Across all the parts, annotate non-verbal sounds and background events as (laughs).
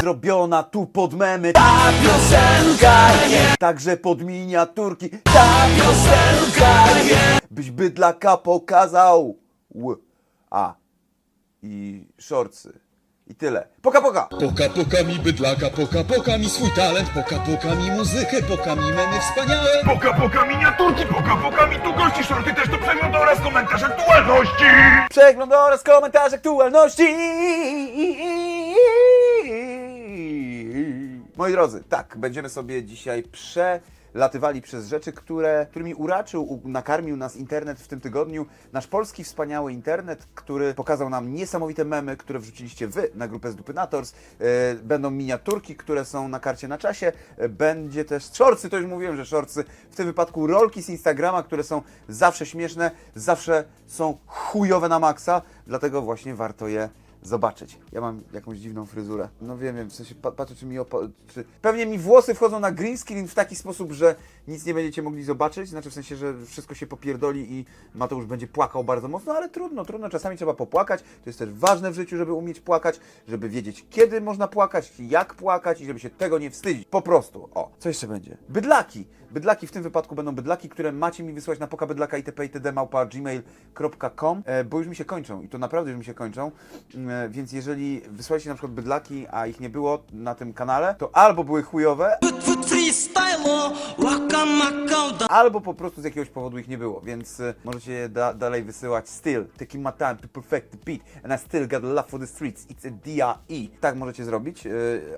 Zrobiona tu pod memy. Ta piosenka nie Także pod miniaturki. Ta piosenka nie Byś bydlaka pokazał. Ł. A I szorcy I tyle. Poka poka. Poka poka mi bydlaka, poka poka mi swój talent, poka poka mi muzykę, poka mi memy wspaniałe. Poka poka miniaturki, poka poka mi tu gości, shorty też do przeglądu oraz komentarz aktualności. Przegląd oraz komentarz aktualności. Moi drodzy, tak, będziemy sobie dzisiaj przelatywali przez rzeczy, które, którymi uraczył, nakarmił nas internet w tym tygodniu. Nasz polski wspaniały internet, który pokazał nam niesamowite memy, które wrzuciliście wy na grupę z Dupy Nators. E, Będą miniaturki, które są na karcie na czasie. E, Będzie też shortsy, to już mówiłem, że shortsy. W tym wypadku rolki z Instagrama, które są zawsze śmieszne, zawsze są chujowe na maksa, dlatego właśnie warto je zobaczyć. Ja mam jakąś dziwną fryzurę. No wiem, wiem, w sensie pa patrzę, czy mi opo- czy... Pewnie mi włosy wchodzą na green screen w taki sposób, że nic nie będziecie mogli zobaczyć, znaczy w sensie, że wszystko się popierdoli i Mateusz będzie płakał bardzo mocno, ale trudno, trudno, czasami trzeba popłakać. To jest też ważne w życiu, żeby umieć płakać, żeby wiedzieć, kiedy można płakać, jak płakać i żeby się tego nie wstydzić. Po prostu. O, co jeszcze będzie? Bydlaki. Bydlaki w tym wypadku będą bydlaki, które macie mi wysłać na pokabydlaka itp. itd. gmail.com, e, bo już mi się kończą i to naprawdę już mi się kończą. E, więc jeżeli wysłaliście na przykład bydlaki, a ich nie było na tym kanale, to albo były chujowe, albo po prostu z jakiegoś powodu ich nie było, więc e, możecie je da dalej wysyłać. Still, taking my time to perfect the beat and I still got love for the streets. It's a D.R.E. Tak możecie zrobić. e,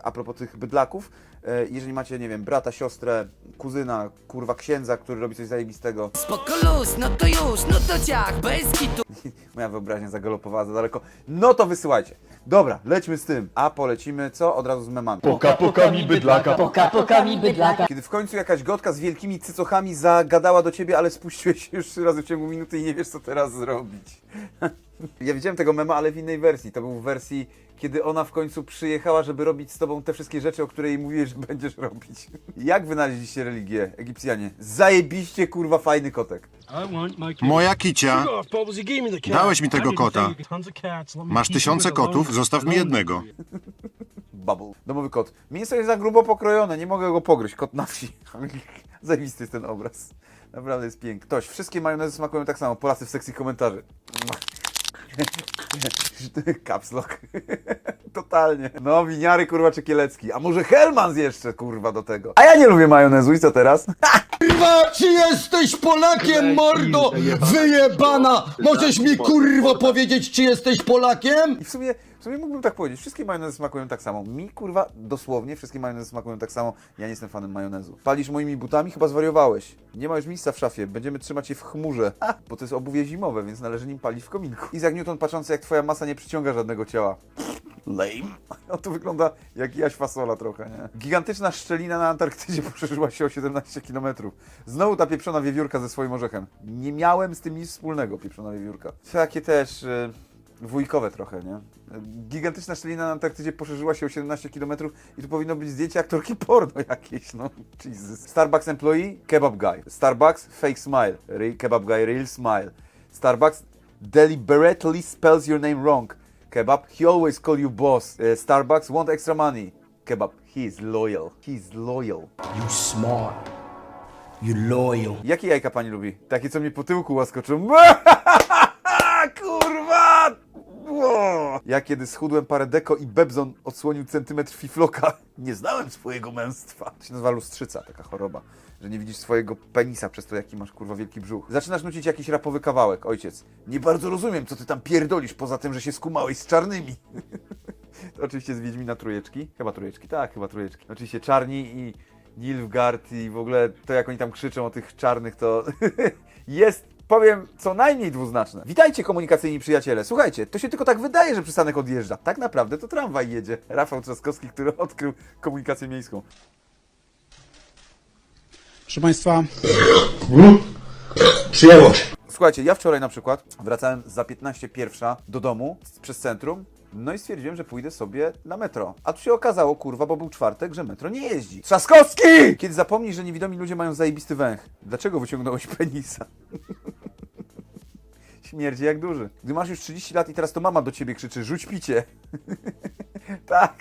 A propos tych bydlaków, e, jeżeli macie, nie wiem, brata, siostrę, kuzyna, kurwa księdza, który robi coś zajebistego, Spoko luz, no to już, no to ciach, bez kitu (laughs) moja wyobraźnia zagalopowała za daleko, no to wysyłajcie. Dobra, lećmy z tym. A polecimy co? Od razu z memami. Poka poka mi bydlaka, Poka, poka mi bydlaka. Kiedy w końcu jakaś gotka z wielkimi cycochami zagadała do ciebie, ale spuściłeś się już trzy razy w ciągu minuty i nie wiesz, co teraz zrobić. (laughs) ja widziałem tego mema, ale w innej wersji. To był w wersji, kiedy ona w końcu przyjechała, żeby robić z tobą te wszystkie rzeczy, o które jej mówiłeś, że będziesz robić. Jak wynaleźliście religię, Egipcjanie? Zajebiście, kurwa, fajny kotek. Moja kicia. Dałeś mi tego kota. Masz tysiące kotów, zostaw mi jednego. (laughs) Bubble. Domowy kot. Mięso jest za grubo pokrojone, nie mogę go pogryźć. Kot na wsi. (laughs) Zajebisty jest ten obraz. Naprawdę jest piękny. Ktoś, wszystkie majonezy smakują tak samo. Polacy w sekcji komentarzy. (laughs) Caps lock. (laughs) Totalnie. No, winiary, kurwa, czy kielecki. A może Hellmans jeszcze, kurwa, do tego. A ja nie lubię majonezu i co teraz? (laughs) Kurwa, czy jesteś Polakiem, mordo? Wyjebana! Możesz mi kurwo powiedzieć, czy jesteś Polakiem? I w sumie, w sumie mógłbym tak powiedzieć. Wszystkie majonezy smakują tak samo. Mi, kurwa, dosłownie wszystkie majonezy smakują tak samo. Ja nie jestem fanem majonezu. Palisz moimi butami? Chyba zwariowałeś. Nie ma już miejsca w szafie. Będziemy trzymać je w chmurze. Ha, bo to jest obuwie zimowe, więc należy nim palić w kominku. Isaac Newton patrzący, jak twoja masa nie przyciąga żadnego ciała. Lame. No to wygląda jak jaś fasola trochę, nie? Gigantyczna szczelina na Antarktydzie (laughs) poszerzyła się o 17 km. Znowu ta pieprzona wiewiórka ze swoim orzechem. Nie miałem z tym nic wspólnego, pieprzona wiewiórka. Takie też... y, Wujkowe trochę, nie? Gigantyczna szczelina na Antarktydzie poszerzyła się o 17 km i tu powinno być zdjęcie aktorki porno jakieś, no. Jesus. Starbucks employee, kebab guy. Starbucks, fake smile. Re kebab guy, real smile. Starbucks deliberately spells your name wrong. Kebab, he always call you boss. E, Starbucks want extra money. Kebab, he is loyal. He is loyal. You smart. You loyal. Jakie jajka pani lubi? Takie, co mnie po tyłku łaskoczą. (laughs) Ja kiedy schudłem parę deko i Bebzon odsłonił centymetr fifloka, (laughs) nie znałem swojego męstwa. To się nazywa lustrzyca, taka choroba, że nie widzisz swojego penisa przez to, jaki masz kurwa wielki brzuch. Zaczynasz nucić jakiś rapowy kawałek, ojciec. Nie bardzo rozumiem, co ty tam pierdolisz, poza tym, że się skumałeś z czarnymi. (laughs) To oczywiście z Wiedźmina trójeczki. Chyba trójeczki, tak, chyba trójeczki. Oczywiście czarni i Nilfgaard i w ogóle to, jak oni tam krzyczą o tych czarnych, to (laughs) jest, powiem, co najmniej dwuznaczne. Witajcie, komunikacyjni przyjaciele. Słuchajcie, to się tylko tak wydaje, że przystanek odjeżdża. Tak naprawdę to tramwaj jedzie. Rafał Trzaskowski, który (laughs) odkrył komunikację miejską. Proszę Państwa, Przyjęło się. Słuchajcie, ja wczoraj na przykład wracałem za 15 pierwsza do domu przez centrum. No i stwierdziłem, że pójdę sobie na metro. A tu się okazało, kurwa, bo był czwartek, że metro nie jeździ. Trzaskowski! Kiedy zapomnisz, że niewidomi ludzie mają zajebisty węch. Dlaczego wyciągnąłeś (laughs) penisa? Śmierdzi jak duży. Gdy masz już 30 lat i teraz to mama do ciebie krzyczy, rzuć picie. (laughs) tak.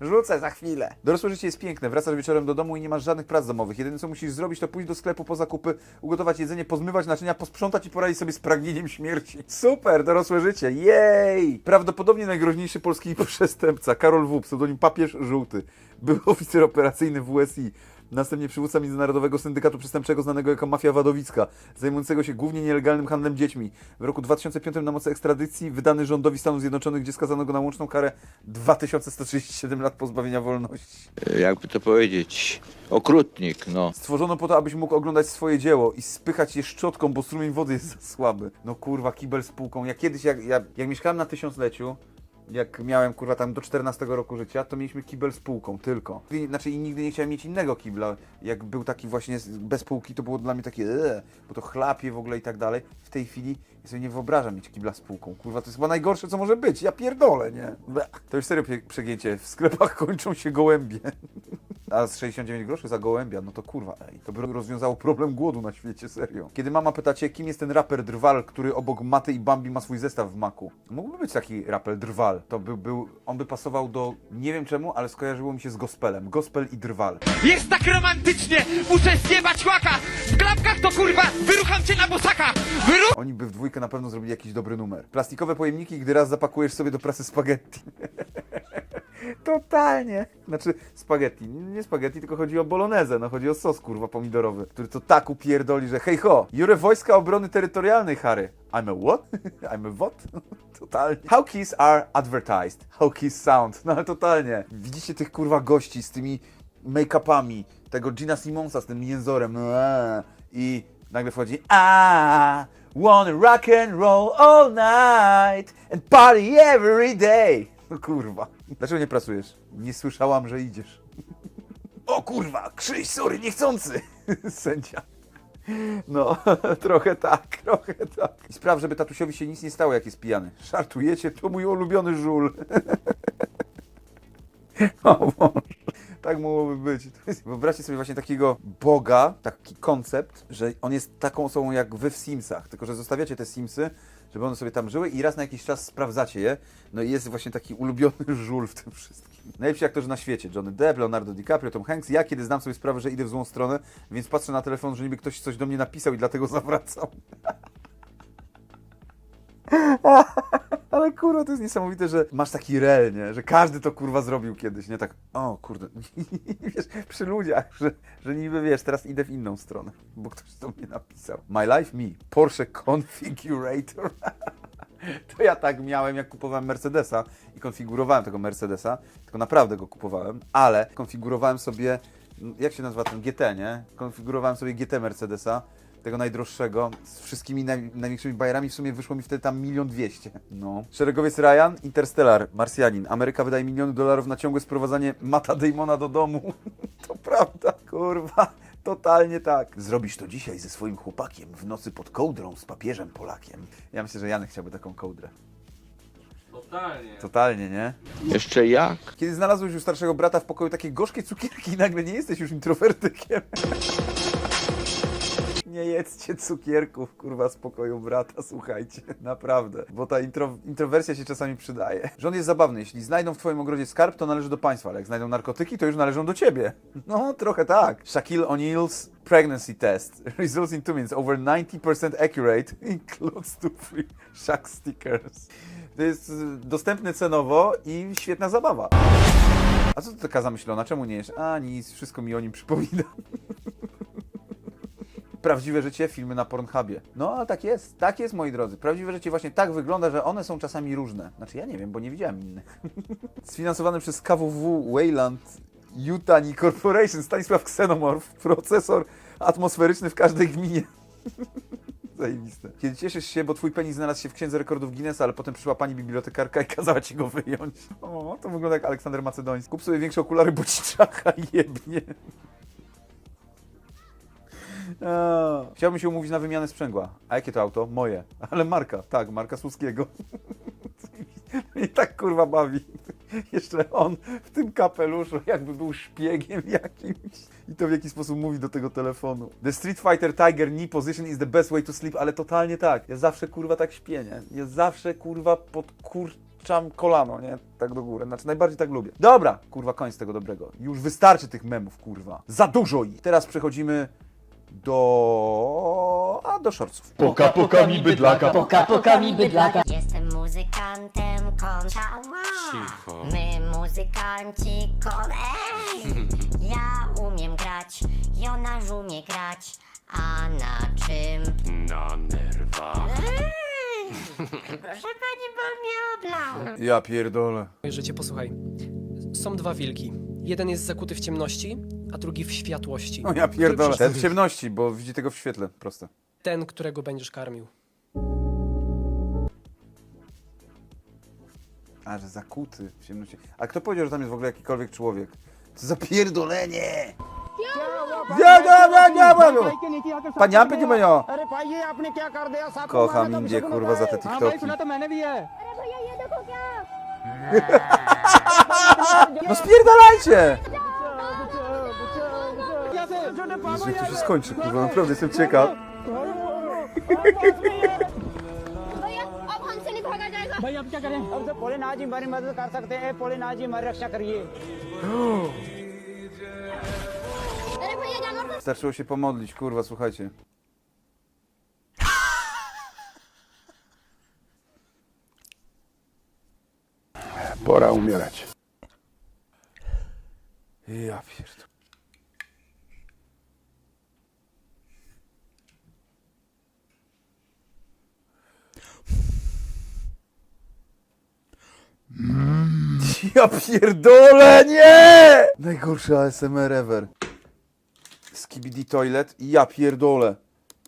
Rzucę za chwilę. Dorosłe życie jest piękne. Wracasz wieczorem do domu i nie masz żadnych prac domowych. Jedyne co musisz zrobić, to pójść do sklepu po zakupy, ugotować jedzenie, pozmywać naczynia, posprzątać i poradzić sobie z pragnieniem śmierci. Super, dorosłe życie. Jej! Prawdopodobnie najgroźniejszy polski (laughs) przestępca, Karol W., pseudonim Papież Żółty. Był oficer operacyjny w USI. Następnie przywódca międzynarodowego syndykatu przestępczego znanego jako Mafia Wadowicka, zajmującego się głównie nielegalnym handlem dziećmi. W roku 2005 na mocy ekstradycji wydany rządowi Stanów Zjednoczonych, gdzie skazano go na łączną karę 2137 lat pozbawienia wolności. jakby to powiedzieć, okrutnik, no. Stworzono po to, abyś mógł oglądać swoje dzieło i spychać je szczotką, bo strumień wody jest za słaby. No kurwa, kibel z półką. Ja kiedyś, jak, jak, jak mieszkałem na tysiącleciu, jak miałem kurwa tam do 14 roku życia, to mieliśmy kibel z półką tylko. I- Znaczy i nigdy nie chciałem mieć innego kibla. Jak był taki właśnie z- bez półki, to było dla mnie takie eee, bo to chlapie w ogóle i tak dalej. W tej chwili ja sobie nie wyobrażam mieć kibla z półką. Kurwa, to jest chyba najgorsze, co może być. Ja pierdolę, nie? To już serio przegięcie. W sklepach (laughs) kończą się gołębie. A z 69 groszy za gołębia, no to kurwa, ej, to by rozwiązało problem głodu na świecie, serio. Kiedy mama pyta cię, kim jest ten raper Drwal, który obok Maty i Bambi ma swój zestaw w maku? Mógłby być taki raper Drwal. To by był, on by pasował do, nie wiem czemu, ale skojarzyło mi się z gospelem. Gospel i Drwal. Jest tak romantycznie! Muszę zjebać łaka! W klapkach to kurwa! Wyrucham cię na bosaka! Wyru... Oni by w dwójkę na pewno zrobili jakiś dobry numer. Plastikowe pojemniki, gdy raz zapakujesz sobie do prasy spaghetti. (laughs) Totalnie. Znaczy spaghetti. Nie spaghetti, tylko chodzi o bolognese. No chodzi o sos kurwa pomidorowy, który to tak upierdoli, że hej ho. Jurę Wojska Obrony Terytorialnej, Harry. I'm a what? (laughs) I'm a what? (laughs) Totalnie. How keys are advertised. How keys sound. No ale totalnie. Widzicie tych kurwa gości z tymi make-upami. Tego Gina Simonsa z tym jęzorem. A. I nagle wchodzi I wanna rock and roll all night and party every day. No kurwa. Dlaczego nie pracujesz? Nie słyszałam, że idziesz. O kurwa, Krzyś, sorry, niechcący. (laughs) Sędzia. No, (laughs) trochę tak, trochę tak. I spraw, żeby tatusiowi się nic nie stało, jak jest pijany. Żartujecie? To mój ulubiony żul. (laughs) O Boże. Tak mogłoby być. Wyobraźcie sobie właśnie takiego Boga, taki koncept, że on jest taką osobą jak wy w Simsach, tylko że zostawiacie te Simsy, żeby one sobie tam żyły i raz na jakiś czas sprawdzacie je. No i jest właśnie taki ulubiony (laughs) żul w tym wszystkim. Najlepsi aktorzy na świecie. Johnny Depp, Leonardo DiCaprio, Tom Hanks. Ja kiedy zdam sobie sprawę, że idę w złą stronę, więc patrzę na telefon, że niby ktoś coś do mnie napisał i dlatego (laughs) zawracam. (laughs) Ale kurwa, to jest niesamowite, że masz taki rel, nie? Że każdy to kurwa zrobił kiedyś, nie? Tak, o kurde, (laughs) wiesz, przy ludziach, że, że niby wiesz, teraz idę w inną stronę, bo ktoś do mnie napisał. My life, me, Porsche Configurator. (laughs) To ja tak miałem, jak kupowałem Mercedesa i konfigurowałem tego Mercedesa, tylko naprawdę go kupowałem, ale konfigurowałem sobie, jak się nazywa ten GT, nie? Konfigurowałem sobie GT Mercedesa, tego najdroższego, z wszystkimi naj, największymi bajerami, w sumie wyszło mi wtedy tam milion dwieście. No. Szeregowiec Ryan, Interstellar, Marsjanin. Ameryka wydaje miliony dolarów na ciągłe sprowadzanie Mata Damona do domu. (laughs) to prawda, kurwa. Totalnie tak. Zrobisz to dzisiaj ze swoim chłopakiem w nocy pod kołdrą z papieżem Polakiem. Ja myślę, że Janek chciałby taką kołdrę. Totalnie. Totalnie, nie? Jeszcze jak? Kiedy znalazłeś u starszego brata w pokoju takie gorzkie cukierki, nagle nie jesteś już introwertykiem. Nie jedzcie cukierków, kurwa, z pokoju brata, słuchajcie, (laughs) naprawdę, bo ta intro, introwersja się czasami przydaje. Rząd jest zabawny, jeśli znajdą w twoim ogrodzie skarb, to należy do państwa, ale jak znajdą narkotyki, to już należą do ciebie. (laughs) No, trochę tak. Shaquille O'Neal's pregnancy test (laughs) results in two minutes over 90% accurate includes two free Shaq stickers. To jest y, dostępne cenowo i świetna zabawa. A co ty taka zamyślona? Czemu nie jesz? A nic, wszystko mi o nim przypomina. Prawdziwe życie, filmy na Pornhubie. No, ale tak jest, tak jest, moi drodzy. Prawdziwe życie właśnie tak wygląda, że one są czasami różne. Znaczy, ja nie wiem, bo nie widziałem innych. (laughs) Sfinansowany przez KWW Wayland Utani Corporation Stanisław Ksenomorf, procesor atmosferyczny w każdej gminie. (laughs) Zajebiste. Kiedy cieszysz się, bo twój penis znalazł się w księdze rekordów Guinnessa, ale potem przyszła pani bibliotekarka i kazała ci go wyjąć. (laughs) O, to wygląda jak Aleksander Macedoński. Kup sobie większe okulary, bo ci czacha jebnie. Chciałbym się umówić na wymianę sprzęgła. A jakie to auto? Moje. Ale marka, tak, marka Słuskiego. (laughs) I tak kurwa bawi. Jeszcze on w tym kapeluszu, jakby był szpiegiem jakimś. I to w jaki sposób mówi do tego telefonu. The Street Fighter Tiger knee position is the best way to sleep, ale totalnie tak. Ja zawsze kurwa tak śpię, nie? Ja zawsze kurwa pod kur... puszczam kolano, nie? Tak do góry. Znaczy najbardziej tak lubię. Dobra, kurwa, koniec tego dobrego. Już wystarczy tych memów, kurwa. Za dużo ich. Teraz przechodzimy do... a do shortsów. Poka, poka mi bydlaka. Poka, poka mi bydlaka. Jestem muzykantem konczała. Cicho. My muzykanci kon... Ej! (laughs) Ja umiem grać, Jonasz umie grać. A na czym? Na nerwach. Ej! Proszę pani, bo mnie oblał. Ja pierdolę. Moje życie, posłuchaj. Są dwa wilki. Jeden jest zakuty w ciemności, a drugi w światłości. No ja pierdolę. Ten w ciemności, bo widzi tego w świetle. Proste. Ten, którego będziesz karmił. A, że zakuty w ciemności. A kto powiedział, że tam jest w ogóle jakikolwiek człowiek? Co za pierdolenie! Ja, ja, ja, ja, ja. Kocham Indię, kurwa, za te TikToki. (laughs) (laughs) No spierdalajcie! Jezu, jak to się skończy, kurwa, naprawdę jestem ciekaw. अब हमसे नहीं भागा जाएगा भाई अब क्या करें अब तो भोलेनाथ जी हमारी मदद कर सकते हैं भोलेनाथ जी हमारी रक्षा करिए अरे भैया जानवर Wystarczyło się pomodlić, kurwa, słuchajcie. Pora umierać. Ja pierdolę. Ja pierdolę, nie! Najgorszy ASMR ever. Skibidi Toilet i ja pierdolę.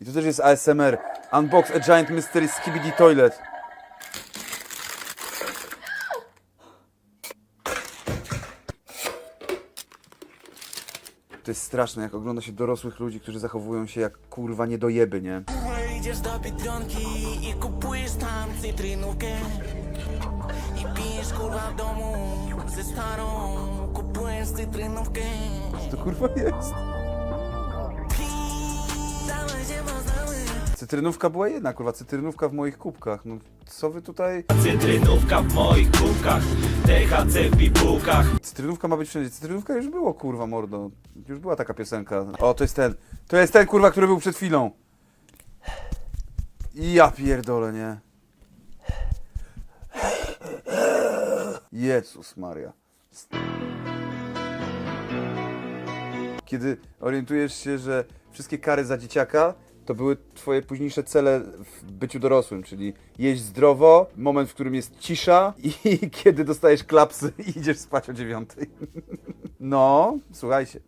I to też jest ASMR. Unbox a Giant Mystery Skibidi Toilet. To jest straszne, jak ogląda się dorosłych ludzi, którzy zachowują się jak kurwa niedojeby, nie? Idziesz do Biedronki i kupujesz tam cytrynówkę I pijesz kurwa w domu ze starą Kupujesz cytrynówkę Co to kurwa jest? Cytrynówka była jedna, kurwa, cytrynówka w moich kubkach. No co wy tutaj... Cytrynówka w moich kubkach. THC w bibułkach. Cytrynówka ma być wszędzie. Cytrynówka już było, kurwa, mordo. Już była taka piosenka. O, to jest ten. To jest ten, kurwa, który był przed chwilą. Ja pierdolę, nie? Jezus Maria. Kiedy orientujesz się, że wszystkie kary za dzieciaka to były twoje późniejsze cele w byciu dorosłym, czyli jeść zdrowo, moment, w którym jest cisza i (laughs) kiedy dostajesz klapsy i idziesz spać o dziewiątej. (laughs) No, słuchajcie.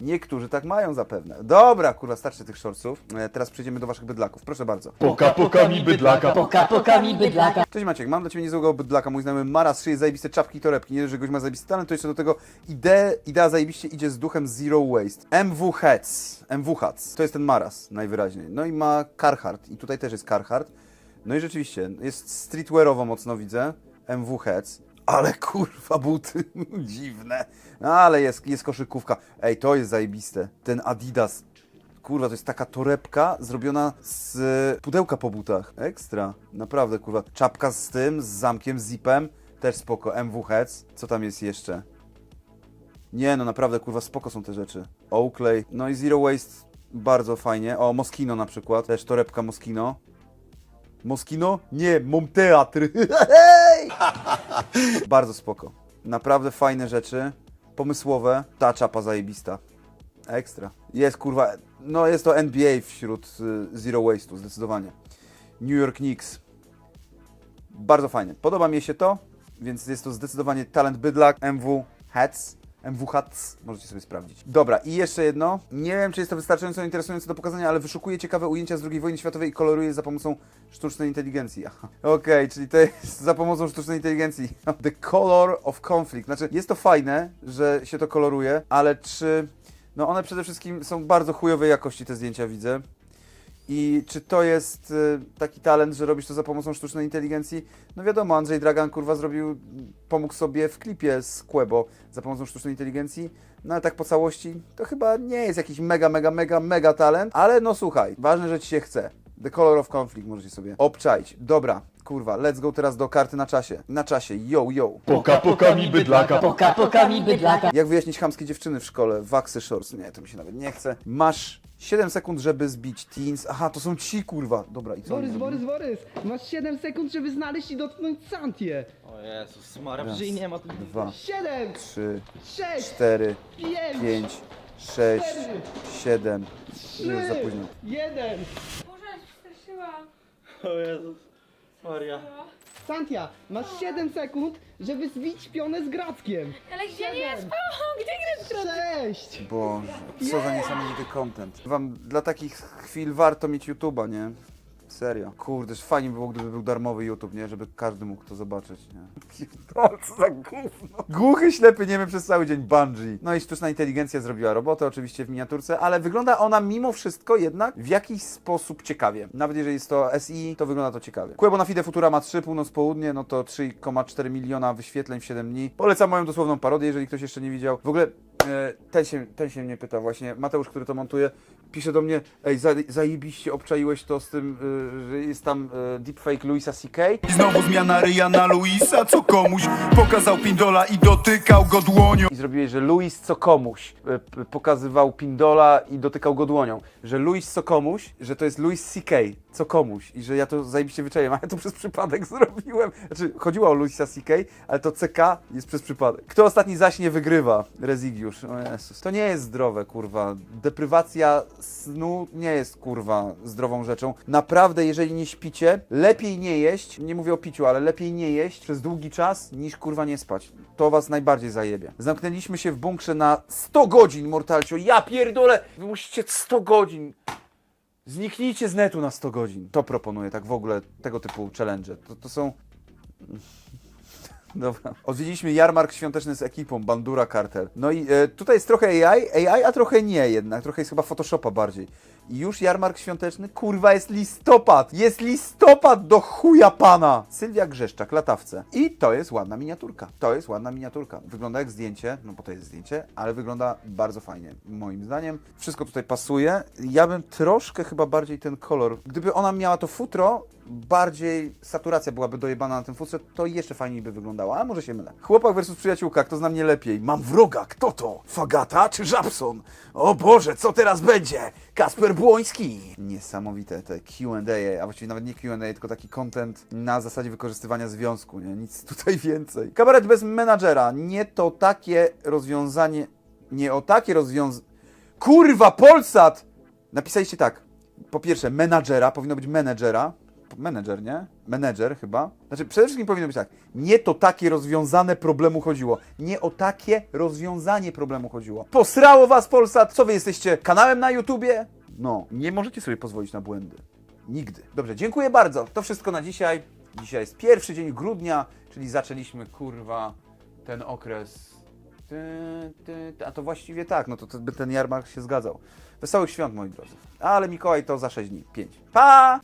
Niektórzy tak mają zapewne. Dobra, kurwa, starczy tych shortsów. E, Teraz przejdziemy do waszych bydlaków. Proszę bardzo. Poka, poka mi bydlaka. Poka, poka mi bydlaka. Cześć Maciek, mam dla Ciebie niezłego bydlaka. Mój znajomy Maras szyje zajebiste czapki i torebki. Nie dość, że gość ma zajebisty talent, to jeszcze do tego ide, idea zajebiście idzie z duchem Zero Waste. MW Hats. MW Hats. To jest ten Maras najwyraźniej. No i ma Carhartt. I tutaj też jest Carhartt. No i rzeczywiście, jest streetwearowo mocno widzę. MW Hats. Ale kurwa buty, (laughs) dziwne. No ale jest, jest koszykówka. Ej, to jest zajebiste. Ten Adidas. Kurwa, to jest taka torebka zrobiona z e, pudełka po butach. Ekstra. Naprawdę, kurwa. Czapka z tym, z zamkiem, z zipem. Też spoko. MW Heads. Co tam jest jeszcze? Nie, no naprawdę, kurwa, spoko są te rzeczy. Oakley. No i Zero Waste. Bardzo fajnie. O, Moschino na przykład. Też torebka Moschino. Moschino? Nie, Mom Teatr. (laughs) (laughs) Bardzo spoko. Naprawdę fajne rzeczy. Pomysłowe. Ta czapa zajebista. Ekstra. Jest kurwa, no jest to NBA wśród y, Zero Waste'u, zdecydowanie. New York Knicks. Bardzo fajnie. Podoba mi się to, więc jest to zdecydowanie talent bydlak MW Hats. MW Hats, możecie sobie sprawdzić. Dobra, i jeszcze jedno. Nie wiem, czy jest to wystarczająco interesujące do pokazania, ale wyszukuję ciekawe ujęcia z II wojny światowej i koloruję za pomocą sztucznej inteligencji. Okej, czyli to jest za pomocą sztucznej inteligencji. (laughs) The Color of Conflict. Znaczy, jest to fajne, że się to koloruje, ale czy... No one przede wszystkim są bardzo chujowej jakości, te zdjęcia widzę. I czy to jest y, taki talent, że robisz to za pomocą sztucznej inteligencji? No wiadomo, Andrzej Dragan kurwa zrobił, pomógł sobie w klipie z Quebo za pomocą sztucznej inteligencji, no ale tak po całości to chyba nie jest jakiś mega, mega, mega, mega talent, ale no słuchaj, ważne, że ci się chce. The Color of Conflict możecie sobie obczaić. Dobra, Kurwa, let's go teraz do karty na czasie. Na czasie, yo, yo. Poka, poka mi bydlaka. Poka, poka mi bydlaka. Jak wyjaśnić chamskie dziewczyny w szkole? Waxy shorts. Nie, to mi się nawet nie chce. Masz 7 sekund, żeby zbić teens. Aha, to są ci, kurwa. Dobra, i co? oni zrobili? Borys, masz 7 sekund, żeby znaleźć i dotknąć Santię. O Jezus, Mara, Raz, nie ma tu... Dwa, 7, trzy, 6, cztery, 5, pięć, sześć, siedem. Już za późno. 1. O Jezus, Maria. Santia, masz 7 sekund, żeby zbić pionę z Grackiem. Ale gdzie nie jest Gdzie gry 6. Boże, co za niesamowity content. Wam dla takich chwil warto mieć YouTube'a, nie? Serio. Kurde, fajnie by było, gdyby był darmowy YouTube, nie? Żeby każdy mógł to zobaczyć, nie? Pierdol, co za gówno. Głuchy, ślepy, niemy przez cały dzień Bungie. No i sztuczna inteligencja zrobiła robotę, oczywiście w miniaturce, ale wygląda ona mimo wszystko jednak w jakiś sposób ciekawie. Nawet jeżeli jest to SI, to wygląda to ciekawie. Quebo na Fide Futura ma 3, północ-południe, no to 3,4 miliona wyświetleń w 7 dni. Polecam moją dosłowną parodię, jeżeli ktoś jeszcze nie widział. W ogóle e, ten się, ten się mnie pyta właśnie, Mateusz, który to montuje, pisze do mnie, ej, za, zajebiście obczaiłeś to z tym, y, że jest tam y, deepfake Louisa C.K. I znowu zmiana ryja na Luisa, co komuś pokazał pindola i dotykał go dłonią. I zrobiłeś, że Louis co komuś y, p- pokazywał pindola i dotykał go dłonią. Że Louis co komuś, że to jest Louis C.K. co komuś. I że ja to zajebiście wyczaiłem, ale to przez przypadek (laughs) zrobiłem. Znaczy, chodziło o Louisa C.K., ale to CK jest przez przypadek. Kto ostatni zaśnie, wygrywa. Rezygiusz. O Jezus. To nie jest zdrowe, kurwa. Deprywacja snu nie jest, kurwa, zdrową rzeczą. Naprawdę, jeżeli nie śpicie, lepiej nie jeść, nie mówię o piciu, ale lepiej nie jeść przez długi czas, niż, kurwa, nie spać. To was najbardziej zajebie. Zamknęliśmy się w bunkrze na 100 godzin, Mortalcio. Ja pierdolę! Wy musicie 100 godzin. Zniknijcie z netu na 100 godzin. To proponuję, tak w ogóle, tego typu challenge. To, to są... (laughs) Dobra. Odwiedziliśmy jarmark świąteczny z ekipą, Bandura Cartel. No i e, tutaj jest trochę AI, AI, a trochę nie jednak. Trochę jest chyba Photoshopa bardziej. I już jarmark świąteczny, kurwa, jest listopad! Jest listopad do chuja pana! Sylwia Grzeszczak, latawce. I to jest ładna miniaturka. To jest ładna miniaturka. Wygląda jak zdjęcie, no bo to jest zdjęcie, ale wygląda bardzo fajnie, moim zdaniem. Wszystko tutaj pasuje. Ja bym troszkę chyba bardziej ten kolor. Gdyby ona miała to futro, bardziej saturacja byłaby dojebana na tym futrze, to jeszcze fajniej by wyglądało, a może się mylę. Chłopak versus przyjaciółka, kto zna mnie lepiej? Mam wroga, kto to? Fagata czy Żabson? O Boże, co teraz będzie? Kasper Błoński! Niesamowite te Q&A, a właściwie nawet nie Q&A, tylko taki content na zasadzie wykorzystywania związku, nie? Nic tutaj (laughs) więcej. Kabaret bez menadżera, nie to takie rozwiązanie, nie o takie rozwiązanie... Kurwa, Polsat! Napisaliście tak. Po pierwsze, menadżera, powinno być menedżera. Menedżer, nie? Menedżer chyba. Znaczy, przede wszystkim powinno być tak. Nie to takie rozwiązane problemu chodziło. Nie o takie rozwiązanie problemu chodziło. Posrało was Polsat! Co wy jesteście? Kanałem na YouTubie? No, nie możecie sobie pozwolić na błędy. Nigdy. Dobrze, dziękuję bardzo. To wszystko na dzisiaj. Dzisiaj jest pierwszy dzień grudnia, czyli zaczęliśmy, kurwa, ten okres ty, ty, ty. A to właściwie tak, no to, to by ten jarmark się zgadzał. Wesołych świąt, moi drodzy. Ale Mikołaj to za 6 dni. 5. Pa!